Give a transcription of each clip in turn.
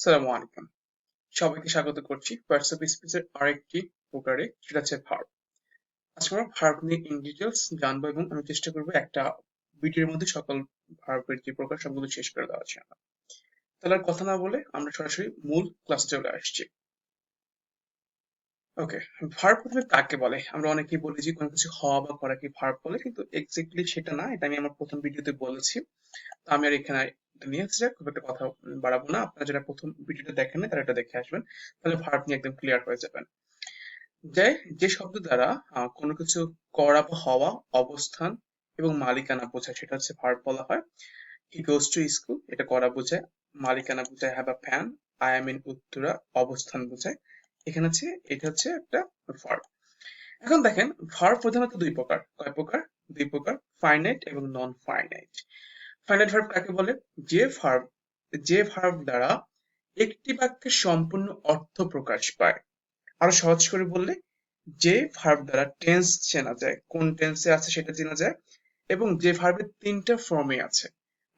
সালামু আলাইকুম। সবাইকে স্বাগত করছি। হোয়াটসঅ্যাপ আরেকটি প্রকারে, সেটা হচ্ছে ভার্ব আজকে আমরা ভার্ব নিয়ে ইন ডিটেলস জানব এবং আমি চেষ্টা করব একটা ভিডিওর মধ্যে সকল ভার্বের যে প্রকার, সবগুলো শেষ করে দেওয়ার জন্য। তাহলে কথা না বলে আমরা সরাসরি মূল ক্লাসে চলে আসছি। ওকে ভার্ব প্রথমে কাকে বলে? আমরা অনেকেই বলি যে কোনো কিছু হওয়া বা করাকে ভার্ব বলে, কিন্তু এক্স্যাক্টলি সেটা না, এটা আমি আমার প্রথম ভিডিওতে বলেছি। আমি আর এখানে নিয়ে খুব একটা কথা বাড়াবো না। আপনারা যারা প্রথম ভিডিওটা দেখেন না, তারা এটা দেখে আসবেন। তাহলে ভার্ব নিয়ে একদম ক্লিয়ার হয়ে যাবেন। যে যে শব্দ দ্বারা কোনো কিছু করা বা হওয়া, অবস্থান এবং মালিকানা বোঝায়, সেটা হচ্ছে ভার্ব বলা হয়। হি টু স্কুল এটা করা বোঝায়। মালিকানা বোঝায় have a fan I am in Uttara, অবস্থান বোঝায়। এখানে হচ্ছে, এটা হচ্ছে একটা ভার্ব এখন দেখেন ভার্ব প্রধানত দুই প্রকার। কয় প্রকার? দুই প্রকার ফাইনাইট এবং নন ফাইনাইট ফাইনাইট ভার্ব কাকে বলে? যে ভার্ব যে ভার্ব দ্বারা একটি বাক্যের সম্পূর্ণ অর্থ প্রকাশ পায়। আরও সহজ করে বললে, যে ভার্ব দ্বারা টেন্স চেনা যায়, কোন টেন্সে আছে সেটা চেনা যায়, এবং যে ভার্বের তিনটা ফর্মে আছে,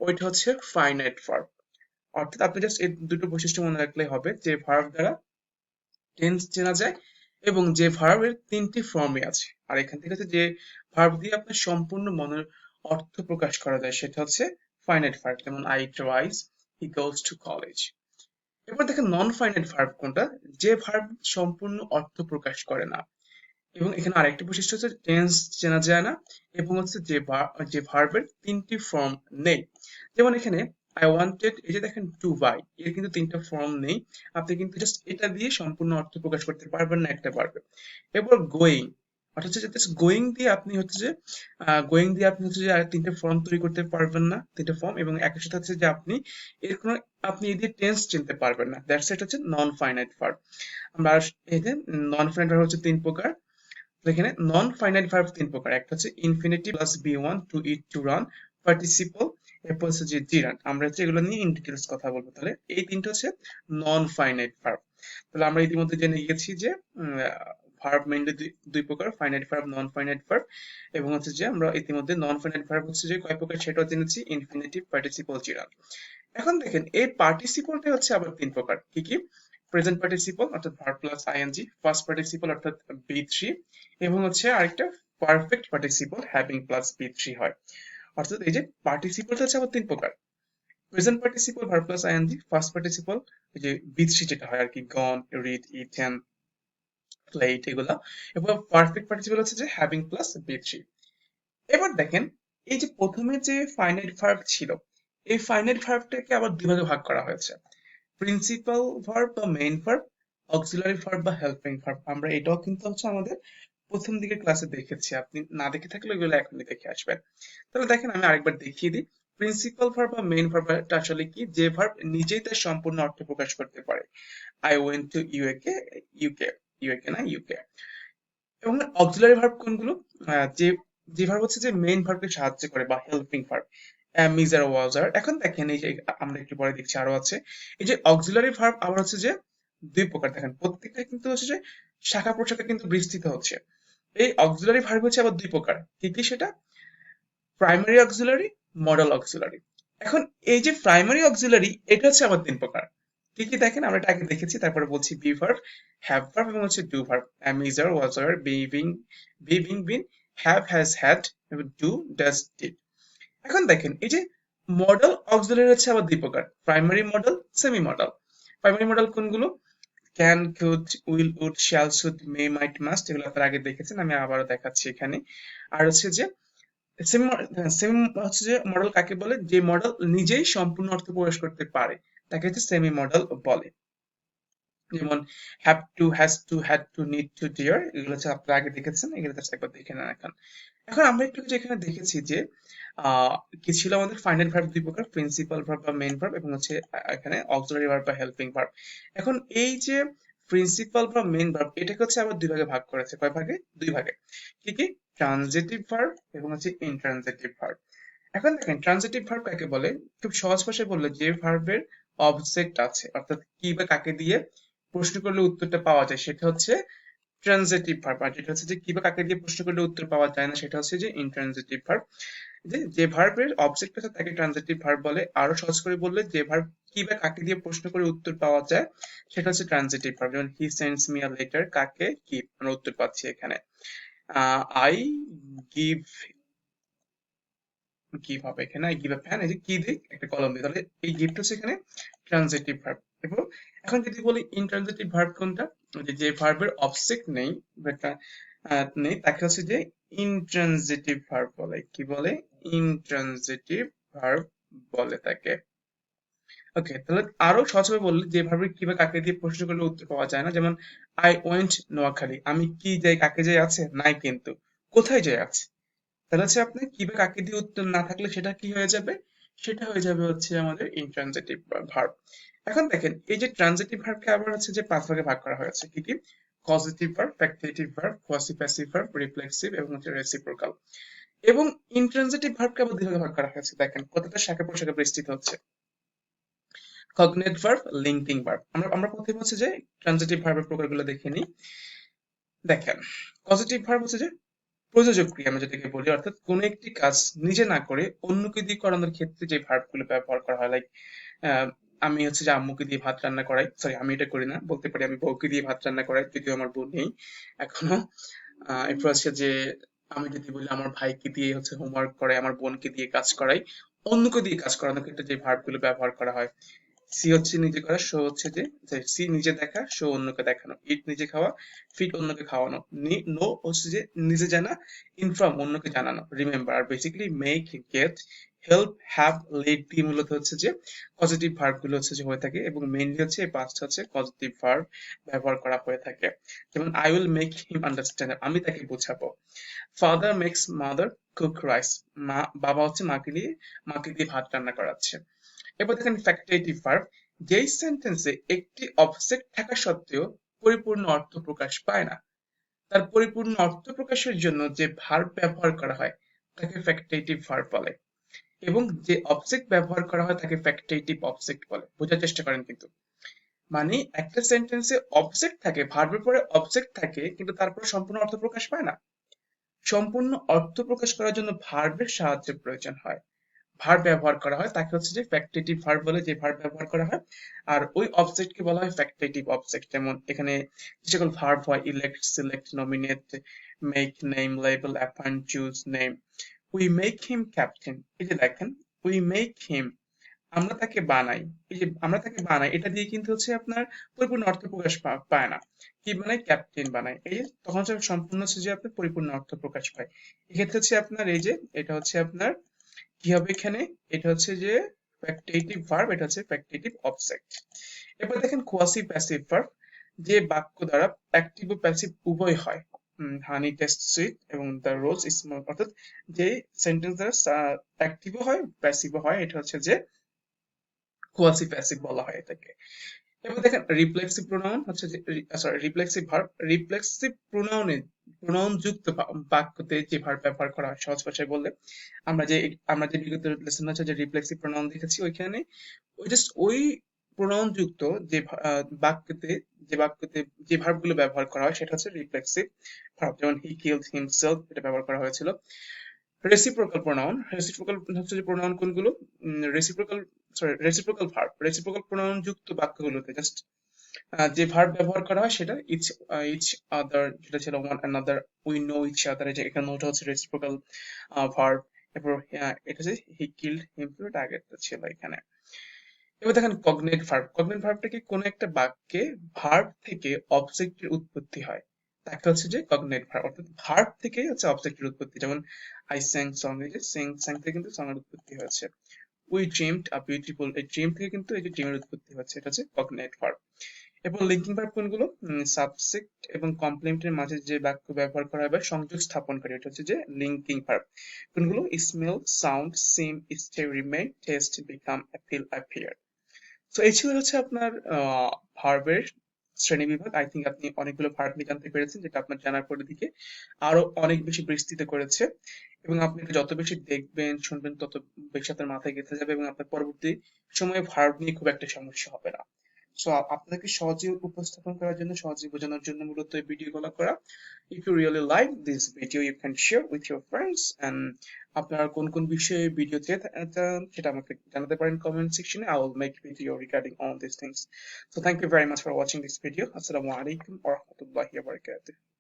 ওইটা হচ্ছে ফাইনাইট ভার্ব অর্থাৎ আপনি জাস্ট এই দুটো বৈশিষ্ট্য মনে রাখলে হবে, যে ভার্ব দ্বারা টেন্স চেনা যায় এবং যে ভার্বের তিনটি ফর্মে আছে। আর এখান থেকে যে ভার্ব দিয়ে আপনার সম্পূর্ণ মনের অর্থ প্রকাশ করা যায়, সেটা হচ্ছে ফাইনাইট ভার্ব যেমন I tries he goes to college এবার দেখেন নন ফাইনাইট ভার্ব কোনটা? যে ভার্ব সম্পূর্ণ অর্থ প্রকাশ করে না। এবং এখানে আরেকটি বৈশিষ্ট্য হচ্ছে টেন্স চেনা যায় না, এবং হচ্ছে যে যে ভার্বের তিনটি ফর্ম নেই। যেমন এখানে আই ওয়ান্টেড এই যে দেখেন টু বাই এর কিন্তু তিনটা ফর্ম নেই। আপনি কিন্তু জাস্ট এটা দিয়ে সম্পূর্ণ অর্থ প্রকাশ করতে পারবেন না একটা পারবে এরপর গোয়িং হচ্ছে গোয়িং দিয়ে আপনি হচ্ছে যে গোয়িং দিয়ে আপনি হচ্ছে যে তিনটে ফর্ম তৈরি করতে পারবেন না, তিনটে ফর্ম এবং একই সাথে হচ্ছে যে আপনি এর কোনো আপনি টেন্স চিনতে পারবেন না। দ্যাটস এটা হচ্ছে নন ফাইনাইট আমরা যে নন ফাইনাইট হচ্ছে তিন প্রকার। এখানে নন ফাইনাইট তিন প্রকার। একটা হচ্ছে infinitive plus V one to eat to run participle এরপর হচ্ছে যে আমরা হচ্ছে এগুলো নিয়ে ইন কথা বলব। তাহলে এই তিনটা হচ্ছে নন ফাইনাইট ভার্ব তাহলে আমরা ইতিমধ্যে জেনে গেছি যে ভার্ব মেইনলি দুই প্রকার finite verb non finite verb এবং হচ্ছে যে আমরা ইতিমধ্যে নন ফাইনাইট ভার্ব হচ্ছে যে কয় প্রকার সেটাও জেনেছি ইনফিনিটিভ পার্টিসিপল জিরান এখন দেখেন, এই পার্টিসিপলটা হচ্ছে আবার তিন প্রকার, কি কি? প্রেজেন্ট পার্টিসিপল অর্থাৎ verb plus ING first participle অর্থাৎ বি থ্রি এবং হচ্ছে আরেকটা perfect participle having plus V three হয়। অর্থাৎ এই যে পার্টিসিপলটা হচ্ছে আবার তিন প্রকার। Present participle verb plus ING first participle যে বি থ্রি যেটা হয় আর কি গন রিড ইথেন প্লেট এগুলা। এবার পারফেক্ট পার্টিসিপল হচ্ছে যে হ্যাভিং প্লাস বি থ্রি এবার দেখেন, এই যে প্রথমে যে ফাইনাইট ভার্ব ছিল, এই ফাইনাইট ভার্বটাকে আবার দুই ভাগে ভাগ করা হয়েছে। প্রিন্সিপাল ভার্ব বা মেইন ভার্ব অক্সিলারি ভার্ব বা হেল্পিং ভার্ব আমরা এটাও কিন্তু হচ্ছে আমাদের প্রথম দিকে ক্লাসে দেখেছি। আপনি না দেখে থাকলে ওইগুলো এখনই দেখে আসবেন। তাহলে দেখেন আমি আরেকবার দেখিয়ে দিই। প্রিন্সিপাল ভার্ব বা মেইন ভার্বটা আসলে কি? যে ভার্ব নিজেই তার সম্পূর্ণ অর্থ প্রকাশ করতে পারে। I went to UK UK UK না ইউকে এবং অক্সিলারি ভার্ব কোনগুলো? যে যে ভার্ব হচ্ছে যে মেইন ভার্বকে সাহায্য করে বা হেল্পিং ভার্ব এখন দেখেন এই যে, আমরা একটু পরে দেখছি আরও আছে। এই যে অক্সিলারি ভার্ব আবার হচ্ছে যে দুই প্রকার। দেখেন, প্রত্যেকটা কিন্তু হচ্ছে যে শাখা প্রশাখা কিন্তু বিস্তৃত হচ্ছে। এই অক্সিলারি ভার্ব হচ্ছে আবার দুই প্রকার। কি কি সেটা? প্রাইমারি অক্সিলারি মডেল অক্সিলারি এখন এই যে প্রাইমারি অক্সিলারি এটা হচ্ছে আবার তিন প্রকার। কি কি দেখেন? আমরা এটা আগে দেখেছি, তারপরে বলছি বি ভার্ব হ্যাভ ভার্ব এবং হচ্ছে do verb am is are was were be being be being been have has had এবং ডু ডাজ ডিড এখন দেখেন, এই যে মডেল অক্সিলারি হচ্ছে আবার দুই প্রকার primary modal semi modal primary modal কোনগুলো? Can could will would shall should may might must এগুলো আপনারা আগে দেখেছেন, আমি আবারও দেখাচ্ছি এখানে। আর হচ্ছে যে সেমি সেমি হচ্ছে যে মডেল কাকে বলে? যে মডেল নিজেই সম্পূর্ণ অর্থ প্রকাশ করতে পারে, তাকে হচ্ছে সেমি মডেল বলে। যেমন have to has to had to need to dare এগুলো হচ্ছে আপনারা আগে দেখেছেন, এগুলো জাস্ট একবার দেখে নেন এখন। এখন আমরা একটু এখানে দেখেছি যে কি ছিল আমাদের ফাইনাল ভার্ব দুই প্রকার প্রিন্সিপাল ভার্ব বা মেইন ভার্ব এবং হচ্ছে এখানে অক্সিলারি ভার্ব বা হেল্পিং ভার্ব এখন এই যে প্রিন্সিপাল বা মেইন ভার্ব এটাকে হচ্ছে আবার দুই ভাগে ভাগ করেছে, কয় ভাগে? দুই ভাগে। কি কি? ট্রানজিটিভ ভার্ব এবং হচ্ছে ইনট্রানজিটিভ ভার্ব এখন দেখেন ট্রানজিটিভ ভার্ব কাকে বলে? খুব সহজ ভাষায় বললে যে ভার্বের অবজেক্ট আছে, অর্থাৎ কি বা কাকে দিয়ে প্রশ্ন করলে উত্তরটা পাওয়া যায়, সেটা হচ্ছে ট্রানজিটিভ ভার্ব আর যেটা হচ্ছে যে কি বা কাকে দিয়ে প্রশ্ন করলে উত্তর পাওয়া যায় না, সেটা হচ্ছে যে ইনট্রানজিটিভ ভার্ব যে যে ভার্বের অবজেক্ট আছে তাকে ট্রানজিটিভ ভার্ব বলে, আরও সহজ করে বললে যে ভার্ব কি বা কাকে দিয়ে প্রশ্ন করে উত্তর পাওয়া যায়, সেটা হচ্ছে ট্রানজিটিভ ভার্ব যেমন he sends me a letter কাকে কি আমরা উত্তর পাচ্ছি এখানে। আই গিভ গিভ হবে এখানে আই গিভ আ ফ্যান এই যে কি দিই, একটা কলম দিই, তাহলে এই গিফট হচ্ছে এখানে ট্রানজিটিভ ভার্ব এবং এখন যদি বলি ইনট্রানজিটিভ ভার্ব কোনটা? যে ভার্বের অবজেক্ট নেই, বা নেই, তাকে হচ্ছে যে ইনট্রানজিটিভ ভার্ব বলে। কি বলে? ভার্ব বলে তাকে। ওকে তাহলে আরও সহজভাবে বললে যে ভার্বের কি বা কাকে দিয়ে প্রশ্ন করলে উত্তর পাওয়া যায় না। যেমন আই ওয়েন্ট নোয়াখালী। আমি কি যাই, কাকে যাই আছে? নাই কিন্তু। কোথায় যাই আছে? তাহলে হচ্ছে আপনি কি বা কাকে দিয়ে উত্তর না থাকলে সেটা কি হয়ে যাবে? সেটা হয়ে যাবে হচ্ছে আমাদের ইনট্রানজিটিভ ভার্ব এখন দেখেন, এই যে ট্রানজিটিভ ভার্বকে আবার হচ্ছে যে পাঁচ ভাগে ভাগ করা হয়েছে, কি কি? Positive verb factitive verb quasi passive verb reflexive এবং হচ্ছে রেসিপ্রোকাল এবং ইনট্রানজিটিভ ভার্বকে আবার দুই ভাগে ভাগ করা হয়েছে, দেখেন কতটা শাখা প্রশাখা বিস্তৃত হচ্ছে। কগনেট ভার্ব লিঙ্কিং ভার্ব আমরা আমরা প্রথমে হচ্ছে যে ট্রানজিটিভ ভার্বের প্রকারগুলো দেখে নিই। দেখেন পজিটিভ ভার্ব হচ্ছে যে প্রযোজক ক্রিয়া আমরা যেটাকে বলি, অর্থাৎ কোন একটি কাজ নিজে না করে অন্যকে দিয়ে করানোর ক্ষেত্রে যে ভার্বগুলো ব্যবহার করা হয় লাইক আমি হচ্ছে যে আম্মুকে দিয়ে ভাত রান্না করাই সরি আমি এটা করি না, বলতে পারি আমি বউকে দিয়ে ভাত রান্না করাই, যদিও আমার বউ নেই এখনও। এরপর হচ্ছে যে আমি যদি বলি আমার ভাইকে দিয়ে হচ্ছে হোমওয়ার্ক করাই আমার বোনকে দিয়ে কাজ করাই, অন্যকে দিয়ে কাজ করানোর ক্ষেত্রে যে ভার্বগুলো ব্যবহার করা হয়। সি হচ্ছে নিজে করা শো হচ্ছে যে সি নিজে দেখা শো অন্যকে দেখানো। ইট নিজে খাওয়া ফিট অন্যকে খাওয়ানো। নো হচ্ছে যে নিজে জানা ইনফর্ম অন্যকে জানানো। Remember R basically make get help have let দিয়ে মূলত হচ্ছে যে পজিটিভ ভার্বগুলো হচ্ছে যে হয়ে থাকে এবং মেইনলি হচ্ছে এই পাঁচটা হচ্ছে পজিটিভ ভার্ব ব্যবহার করা হয়ে থাকে। যেমন I will make him understand আমি তাকে বোঝাবো। Father makes mother cook rice মা, বাবা হচ্ছে মাকে দিয়ে মাকে দিয়ে ভাত রান্না করাচ্ছে। এবার দেখেন ফ্যাক্টরেটিভ ভার্ব যেই সেন্টেন্সে একটি অবজেক্ট থাকা সত্ত্বেও পরিপূর্ণ অর্থ প্রকাশ পায় না। তার পরিপূর্ণ অর্থ প্রকাশের জন্য যে ভার্ব ব্যবহার করা হয়, তাকে ফ্যাক্টরেটিভ ভার্ব বলে। এবং যে অবজেক্ট ব্যবহার করা হয়, তাকে ফ্যাক্টরেটিভ অবজেক্ট বলে। বোঝার চেষ্টা করেন কিন্তু। মানে একটা সেন্টেন্সে অবজেক্ট থাকে ভার্বের পরে অবজেক্ট থাকে, কিন্তু তারপরে সম্পূর্ণ অর্থ প্রকাশ পায় না। সম্পূর্ণ অর্থ প্রকাশ করার জন্য ভার্বের সাহায্যের প্রয়োজন হয়। ভার্ব ব্যবহার করা হয়, তাকে হচ্ছে যে ফ্যাক্টেটিভ ভার্ব বলে যে ভার্ব ব্যবহার করা হয়। আর ওই অবজেক্টকে বলা হয় ফ্যাক্টেটিভ অবজেক্ট যেমন এখানে যে সকল ভার্ব হয় elect select nominate make name label appoint choose name we make him captain এই যে দেখেন উই মেক হিম আমরা তাকে বানাই, এই যে আমরা তাকে বানাই, এটা দিয়ে কিন্তু হচ্ছে আপনার পরিপূর্ণ অর্থ প্রকাশ পায় না। কি বানাই ক্যাপ্টেন বানায়। এই যে তখন হচ্ছে সম্পূর্ণ হচ্ছে যে আপনার পরিপূর্ণ অর্থ প্রকাশ পায়। এক্ষেত্রে হচ্ছে আপনার এই যে এটা হচ্ছে আপনার কি হবে এখানে? এটা হচ্ছে যে ফ্যাক্টেটিভ ভার্ব এটা হচ্ছে ফ্যাক্টেটিভ অবজেক্ট এবার দেখেন কোয়াসি প্যাসিভ ভার্ব যে বাক্য দ্বারা অ্যাক্টিভ ও প্যাসিভ উভয় হয়। হানি টেস্ট সুইট এবং দ্য রোজ স্মল অর্থাৎ যে সেন্টেন্স দ্বারা অ্যাক্টিভ হয় প্যাসিভ হয়, এটা হচ্ছে যে কোয়াসি প্যাসিভ বলা হয় এটাকে। দেখেন প্রোনাউন হচ্ছে সরি ভার্ব প্রোনাউনে প্রোনাউন যুক্ত বাক্যতে যে ভার্ব ব্যবহার করা হয়, সহজ ভাষায় বললে, আমরা যে আমরা যে বিগত লেসন আছে, যে প্রোনাউন দেখেছি ওইখানে, ওই জাস্ট ওই প্রোনাউন যুক্ত যে বাক্যতে যে বাক্যতে, যে ভার্বগুলো ব্যবহার করা হয়, সেটা হচ্ছে রিফ্লেক্সিভ ভার্ব যেমন হি কিলড হিমসেলফ এটা ব্যবহার করা হয়েছিল। রেসিপ্রোকাল প্রোনাউন রেসিপ্রোকাল হচ্ছে যে প্রোনাউন কোনগুলো? Reciprocal sorry reciprocal verb reciprocal pronoun যুক্ত বাক্যগুলোতে জাস্ট যে ভার্ব ব্যবহার করা হয় সেটা ইচ ইচ আদার যেটা ছিল one another we know each other যে এখানে ওটা হচ্ছে রেসিপ্রোকাল ভার্ব এরপর এটা হচ্ছে হি কিল্ড হিম এটা আগেরটা ছিল এখানে। এবার দেখেন কগনেট ভার্ব কগনেট ভার্বটা কি কোনো একটা বাক্যে ভার্ব থেকে অবজেক্টের উৎপত্তি হয়? তাকে হচ্ছে যে কগনেট ভার্ব অর্থাৎ ভার্ব থেকে হচ্ছে অবজেক্টের উৎপত্তি। যেমন আই স্যাং সং এই সিং স্যাং থেকে কিন্তু সং এর উৎপত্তি হয়েছে। উই ড্রিমড আ বিউটিফুল এই ড্রিম থেকে কিন্তু এই যে ড্রিমের উৎপত্তি হচ্ছে এটা হচ্ছে কগনেট ভার্ব এবং লিঙ্কিং ভার্ব কোনগুলো? সাবজেক্ট এবং কমপ্লিমেন্টের মাঝে যে বাক্য ব্যবহার করা হয় বা সংযোগ স্থাপনকারী, এটা হচ্ছে যে লিঙ্কিং ভার্ব কোনগুলো? Smell sound seem stay remain taste become appeal appear তো এই ছিল হচ্ছে আপনার ভার্বের শ্রেণি বিভাগ। আই থিঙ্ক আপনি অনেকগুলো ভার্ব নিয়ে জানতে পেরেছেন, যেটা আপনার জানার পরিধিকে আরও অনেক বেশি বিস্তৃত করেছে। এবং আপনি যত বেশি দেখবেন, শুনবেন, তত বেশি আপনার মাথায় গেঁথে যাবে এবং আপনার পরবর্তী সময়ে ভার্ব নিয়ে খুব একটা সমস্যা হবে না। সো আপনাদেরকে সহজে উপস্থাপন করার জন্য সহজে বোঝানোর জন্য মূলত এই ভিডিওগুলো করা। If you really like this video you can share with your friends and আপনারা কোন কোন বিষয়ে ভিডিও চান সেটা আমাকে জানাতে পারেন কমেন্ট সেকশনে I will make video regarding all this things so thank you very much for watching this video আসসালামু আলাইকুম ওয়া রাহমাতুল্লাহি ওয়া বারাকাতুহু